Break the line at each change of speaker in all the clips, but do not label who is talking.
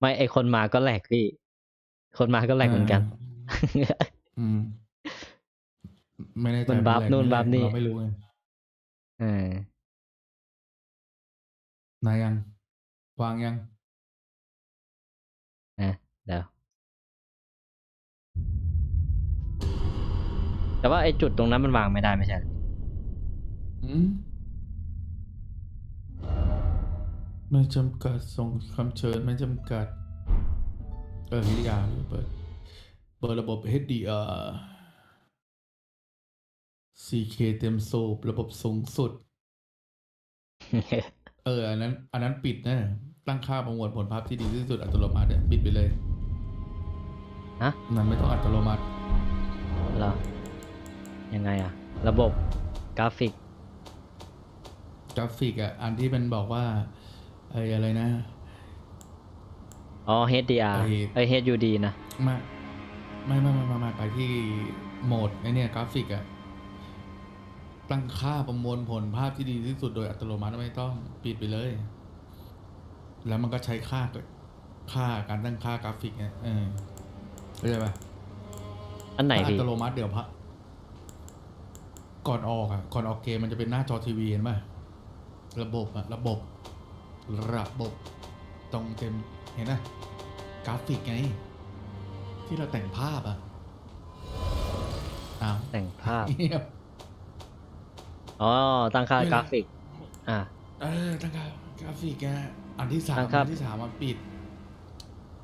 ไม่ไอคนมาก็แหลกพี่ คนมาก็แหลกเหมือนกัน
อืมไม่แน่ใจ
มันบัฟ
แหละ
นู่น
ไม่แหละ
บัฟนี่
เราไม่รู้ไง
เออนา
ยยัง วางยัง
นะเดี๋ยวแต่ว่าไอจุดตรงนั้นมันวางไม่ได้ไม่ใช่เหรอ
อืม ไม่จำกัดส่งคำเชิญไม่จำกัด เออวิทยาเปิดเปิดระบบ HDR 4K เต็มสูบระบบสูงสุด เออ อันนั้น อันนั้นปิดนะ ตั้งค่าประมวลผลภาพที่ดีที่สุดอัตโนมัติเนี่ยปิดไปเลย
ฮะ
มันไม่ต้องอัตโนมัติ
เหรอ ยังไงอะระบบกราฟิก
กราฟิกอะอันที่มันบอกว่า ไอ้อะไรนะ
อ๋อ HDR
ไอ้
เอ้ย HUD นะ
ไม่ไม่ไม่ไม่ไม่ไม่ไปที่โหมดไอเนี่ยกราฟิกอะตั้งค่าประมวลผลภาพที่ดีที่สุดโดยอัตโนมัติไม่ต้องปิดไปเลย แล้วมันก็ใช้ค่าค่าการตั้งค่ากราฟิกเนี่ยเออเข้าใจปะ
อันไหน
ถ้าอั
พี่
ตโนมัติเดี๋ยวพะก่อนออกอะก่อนออกเกมมันจะเป็นหน้าจอทีวีเห็นปะระบบอะระบบ ระบบตรงเต็มเห็นนะกราฟิกไง ที่เราแต่งภาพอะอ้าว
แต่งภาพ
เงียบ
อ๋อ ตั้งค่า
ไม่
ก
ละ
ราฟิก อ่า
เออตั้งค่ากราฟิกอะอันที่สาม
ตั้งค่า
อันที่สามมันปิด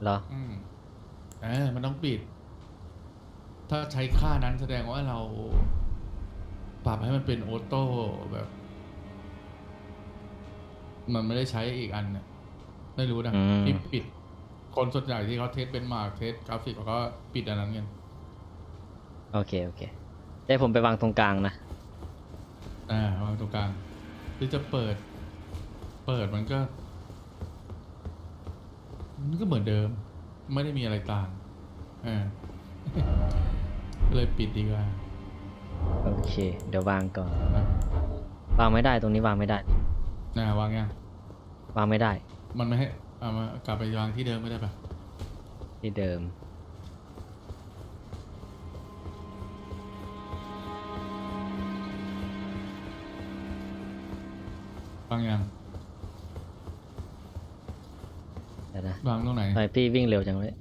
เหรอ
อืมเออมันต้องปิด ถ้าใช้ค่านั้นแสดงว่าเรา ปรับให้มันเป็นออโต้แบบ มันไม่ได้ใช้อีกอันเนี่ยไม่รู้นะ
อืม
ที่ปิด คนส่วนใหญ่ที่เขาเทสเป็นมาร์กเทสกราฟิกเขาก็ปิดอันนั้นกัน
โอเคโอเคได้ผมไปวางตรงกลางนะ
อ่าวางตรงกลางหรือจะเปิด เปิดมันก็ มันก็เหมือนเดิม ไม่ได้มีอะไรต่างอ่าก็เลยปิดดีกว่า
โอเค เดี๋ยววางก่อน
อะ
วางไม่ได้ตรงนี้วางไม่ได้
น่าวางยัง
วางไม่ได้
มันไม่ให้เอามากลับไปวางที่เดิมไม่ได้ปะ
ที่เดิม
วางยัง
เดี๋ยวนะ
วางตรงไหน
ทำไมพี่วิ่งเร็วจังเลย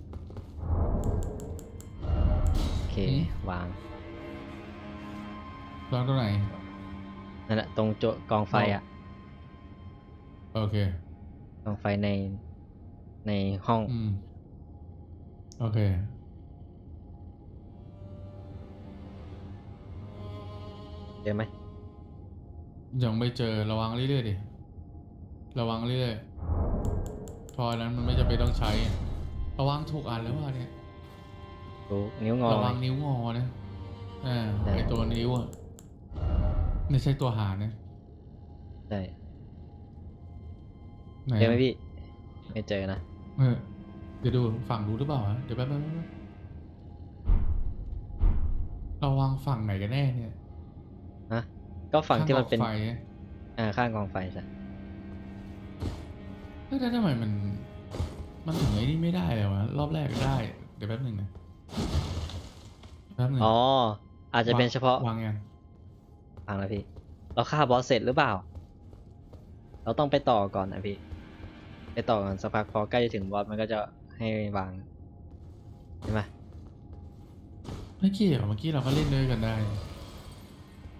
โอเค
อืม
วาง
วางตรงไหน
นั่นแหละ ตรงโจกองไฟอะ
โอเค
กองไฟในในห้อง
อืม โอเค
เจอไหม
ยังไม่เจอระวังเรื่อยๆดิ ระวังเรื่อยๆพออันนั้นมันไม่จะไปนต้องใช้ ระวังถูกอันแล้วว่าเนี่ย
ดูนิ้วงอ
ระวังนิ้วงอนะอ่า
ได้
ไอตัวนิ้วอะไม่ใช่ตัวหานะ
ใช่
ไหน
เจอไหมพี่ ไม่เจอนะ
เออเดี๋ยวดูฝั่งดูหรือเปล่าอะเดี๋ยวแป๊บแป๊บแป๊บแป๊บระวังฝั่งไหนกันแน่เนี่ย
ฮะก็ฝั่งที่มันเป็น
ข้างกองไฟอะ
อ่าข้างกองไฟใช่
เฮ้ยแล้วทำไมมัน มันถึงไอ้นี่ไม่ได้เลยวะ รอบแรกได้ เดี๋ยวแป๊บหนึ่งนะแป๊บหนึ่ง
อ๋อ อาจจะเป็นเฉพาะ
วางยัง
ฟังนะพี่ เราฆ่าบอสเสร็จหรือเปล่า เราต้องไปต่อก่อนนะพี่ ไปต่อก่อนสักพักพอใกล้จะถึงบอสมันก็จะให้วางใช่ไหม
ไม่เกี่ยวเมื่อกี้เราก็เล่นด้วยกันได้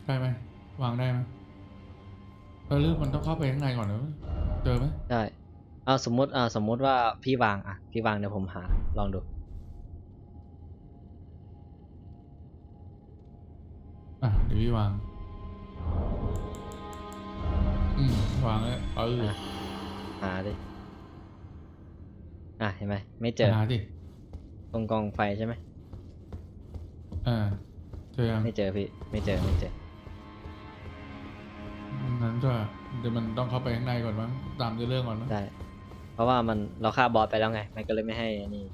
ได้ไหมวางได้ไหมเออหรือมันต้องเข้าไปข้างในก่อนนะเจอไหม
ได้เอาสมมติอ่าสมมติว่าพี่วางอะพี่วางเดี๋ยวผมหา ลองดู
อะเดี๋ยวพี่วาง อืมวางแล้วเออ
อะหาดิ อะเห็นไหมไม่เจอ
หาดิ
ตรงกองไฟใช่ไหม
อ่าเจอยัง
ไม่เจอพี่ไม่เจอไม่เจอ
นั้นก็เดี๋ยวมันต้องเข้าไปข้างในก่อนมั้งตามเรื่องก่อนมั้ง
ได้เพราะว่ามันเราฆ่าบอสไปแล้วไง มันก็เลยไม่ให้อันนี่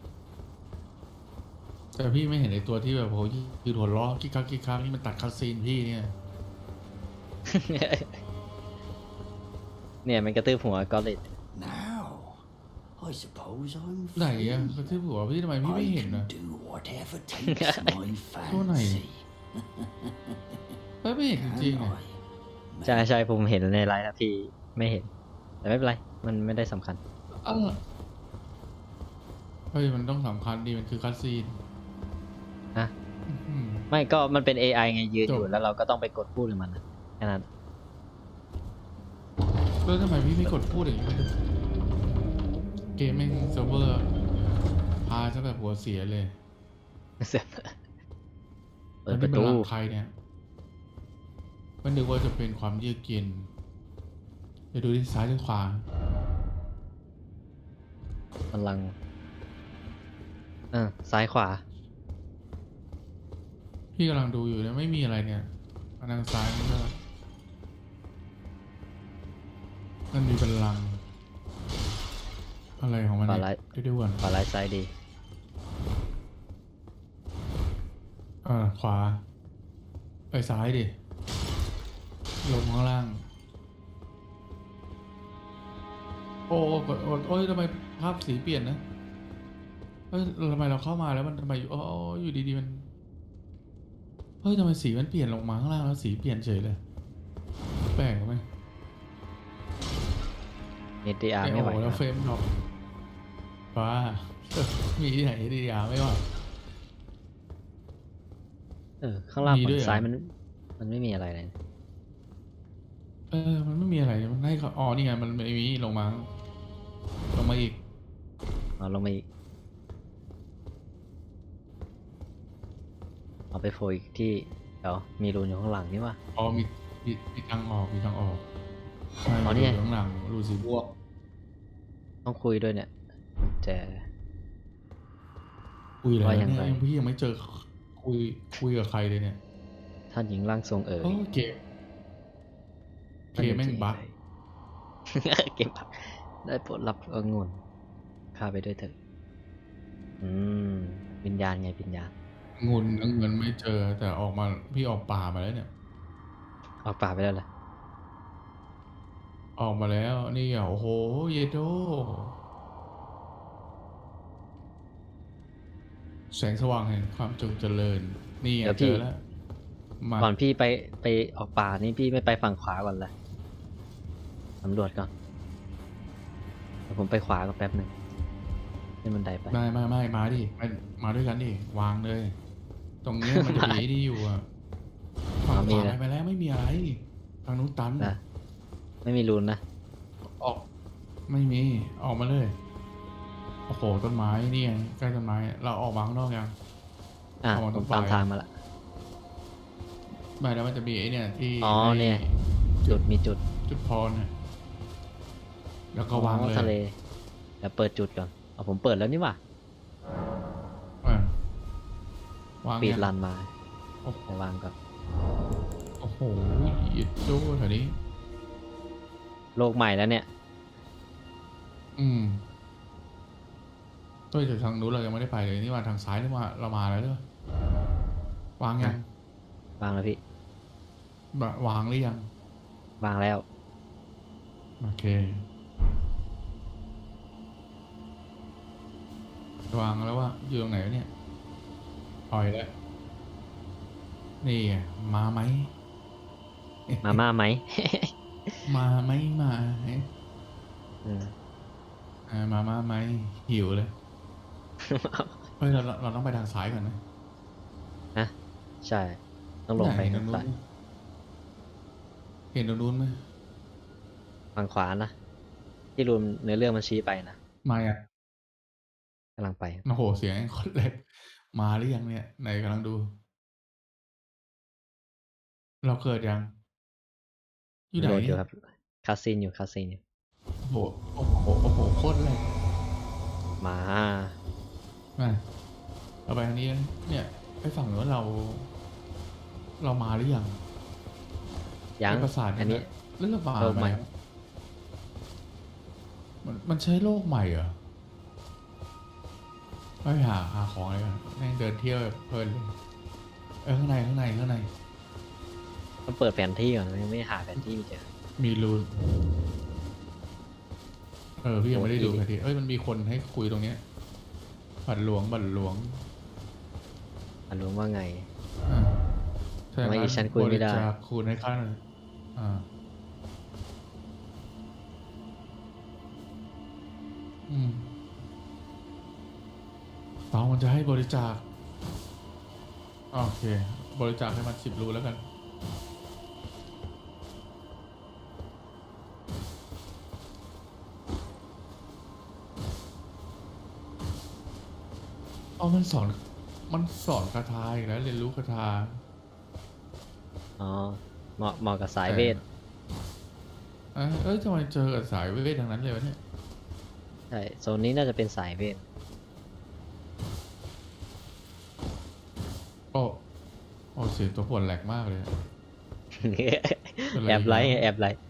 แต่พี่ไม่เห็นไอ้ตัวที่แบบโหยืดหัวล้อกิ๊กคักกิ๊กคักนี่มันตัดคัสซีนพี่เนี่ย
เนี่ยมันกระตือหัวกอลิด
Now, I suppose I'm
ไหนอะ
free.
กระทืบหัวพี่ทำไมพี่ไม่
I
เห็น
can
นะ
do whatever takes my
Chỗ này.
fancy.
เฮ้ยไม่เห็นจริง
Can
ๆอะ
I?
ใช่ใช่ผมเห็นในไลน์แล้วพี่ไม่เห็น แต่ไม่เป็นไร มันไม่ได้สำคัญ
เอ้าเฮ้ยมันต้องสำคัญดีมันคือคัสซีน
นะ
อืม
ไม่ก็มันเป็น AI ไงยืนอยู่
จบ
แล้วเราก็ต้องไปกดพูดกับมันนะแค่นั้น
แล้วทำไมพี่ไม่กดพูดอย่างนี้เกมแม่งเซิร์ฟเวอร์พาซะแบบหัวเสียเลย
เสียบเปิด
อัน
ป
นี้
ระ
มัน
ตู
หลังใครเนี่ยมันนึกว่าจะเป็นความเยือกเย็นเดี๋ยวดูที่ซ้ายหรือขวา
พลังอ่าซ้ายขวา
พี่กำลังดูอยู่เนี่ยไม่มีอะไรเนี่ยอันทางซ้ายมันก็มันมีเป็นลังก์ อะไรของมัน
ขวา
เนี่ย
ไลท์
เดี๋ยวดูก่อน
ขวาไลท์ซ้ายดี
อ่าขวาไปซ้ายดิลงข้างล่าง โอ้โอ้โอ้โอ้ยทำไมภาพสีเปลี่ยนนะเฮ้ยทำไมเราเข้ามาแล้วมันทำไมอยู่อ๋ออยู่ดีๆมันเฮ้ยทำไมสีมันเปลี่ยนลงมาข้างล่างแล้วสีเปลี่ยนเฉยเลยแปลกไหม
เนตดีอาร์
ไอ้
ไม่ไหว
โอ้แล้วเฟรมดรอป ว้า มีที่ไหนดีอะไม่ว่า
เออ ข้างล่าง
มี
ฝั่
ด้วย
ง
เหรอ
ซ้ายมัน มันไม่มีอะไรเลย
เออ มันไม่มีอะไร มันให้เขาอ๋อนี่ไง มันไม่มีลงมา ลงมาอีก
เอาลงมาอีกเอาไปโฟยอีกที่ เดี๋ยวมีรูนอยู่ข้างหลังนี่ว่า
อ๋อมีมีมีทางออก มีทางออกใช่
อ๋อนี่ไง
ดูข้างหลังรูสีบวก
ต้องคุยด้วยเนี่ย แจ
คุยแล้ว
ว่ายั
เนี่
ง
ย
ไง
ยังพี่ยังไม่เจอคุยคุยกับใครเลยเนี่ย
ท่านหญิงร่างทรงเอ๋ย
โอ้เกมเกมแม่งบั๊ก
เก็บบักได้โปรดรับองุ่นข้าไปด้วยเถอะอืมวิญญาณไงวิญญาณ
งุนเงินไม่เจอ แต่ออกมาพี่ออกป่ามาแล้วเนี่ย
ออกป่าไปแล้วเหรอ
ออกมาแล้วนี่อะโอ้โหเยโด แสงสว่างแห่งความจงเจริญ นี่ไง
เดี๋ยว
เจ
พี่
อแล้วมา
ก่อนพี่ไปไปออกป่านี่พี่ไม่ไปฝั่งขวาก่อนเลยสำรวจก่อนเดี๋ยวผมไปขวาก็แป๊บหนึ่งขึ้นบันไดไป
ไม่ไม่ไม่มาดิมามาด้วยกันดิวางเลย ตรงเนี้ยมันจะมีไอ้นี่อยู่อะฝั่ง
อ๋อมี
ขวา
นะ
ไปแล้วไม่มีอะไรทางนู้นตัน
นะไม่มีรูนนะ
ออก ไม่มีออกมาเลยโอ้โหต้นไม้นี่ไงใกล้ต้นไม้ เราออกมาข้างนอกยัง
อะ
เอามา
ผ
ตร
ม
งปลาย
ตามทางมาละ
ไม่แล้วมันจะมีไอ้เนี่ยที่
อ๋อ
ให้
เนี่ย จุดมีจุด
จุดพรน่ะแล้วก็วาง
อ๋อ
เลย
ทะเลเดี๋ยวเปิดจุดก่อนเอาผมเปิดแล้วนี่หว่า
อะวาง
ปีด
ยัง
รันมา
โอ้โห
ไปวางก่อน
โอ้โหยิดโจ้แถวนี้
โลกใหม่แล้วเนี่ย
อืม เฮ้ยแต่ทางนู้นเรายังไม่ได้ไปเลยนี่ว่าทางซ้ายนี่ว่าเรามาแล้วด้วยวางยัง
วางแล้วพี่
บะวางหรือยัง
วางแล้ว
โอเค วางแล้วว่าอยู่ตรงไหนวะเนี่ยปล่อยแล้ว นี่ไงมาไหม
มาม่าไหม
มาไหมมา
เออ
อ่ามามาไหมหิวเลย เฮ้ยเราเราเราต้องไปทางซ้ายก่อนนะ
นะใช่ ต้องลงไป
หน
ทาง
นู้
ซ้าย
นเห็นตรงนู้นไหม
ฝั่งขวานะ ที่รูนเนื้อเรื่องมันชี้ไปนะ
มาอะ
กำลังไป
โอ้โหเสียงโคนเล็กมาหรือยังเนี่ยไหนกำลังดู เราเกิดยัง อยู่ไหน
โหลดอยู่ครับคาซินอยู่คาซินอยู่
โอ้โหโอ้โหโอ้โหโคตรเลย
มา
มาเราไปทางนี้นะเนี่ยไปฝั่งนู้นเรา เรามาหรือยัง
ยัง
ไปประสาท
อันนี้
เรื่องระบาด
โลกใหม่
แล้วมันมันใช้โลกใหม่เหรอไม่ไปหาหาของอะไรกันแม่งเดินเที่ยวแบบเพลินเลยเออข้างในข้างในข้างใน
ต้องเปิดแผนที่ก่อนยังไม่หาแผนที่ไม่เจอ
มีรูนเออพี่ยังไม่ได้ดู
โอ้ย
คดีเอ้ยมันมีคนให้คุยตรงเนี้ย บัตรหลวงบัตรหลวง
อันรู้ว่าไง
อ่าใช่
ทำไม
ครับ
ดิฉันคุยไม่ได้
บริจาคคูณให้ข้าหน่อยอ่าอืมตองมันจะให้บริจาคโอเค บริจาคให้มันสิบรูแล้วกัน มันสอน มันสอนคาถาอีกแล้วเรียนรู้คาถา
อ๋อเหมาะเหมาะกับสายเวท
เอ้ยเอ้ยทำไมเจอกับสายเวททางนั้นเลยวะเนี่ย
ใช่โซนนี้น่าจะเป็นสายเวท
โอ้โอ้เสียงตัวปวดแหลกมากเลยอะ เป็นไร
แอบไลท์
ครับ
แอบไลท์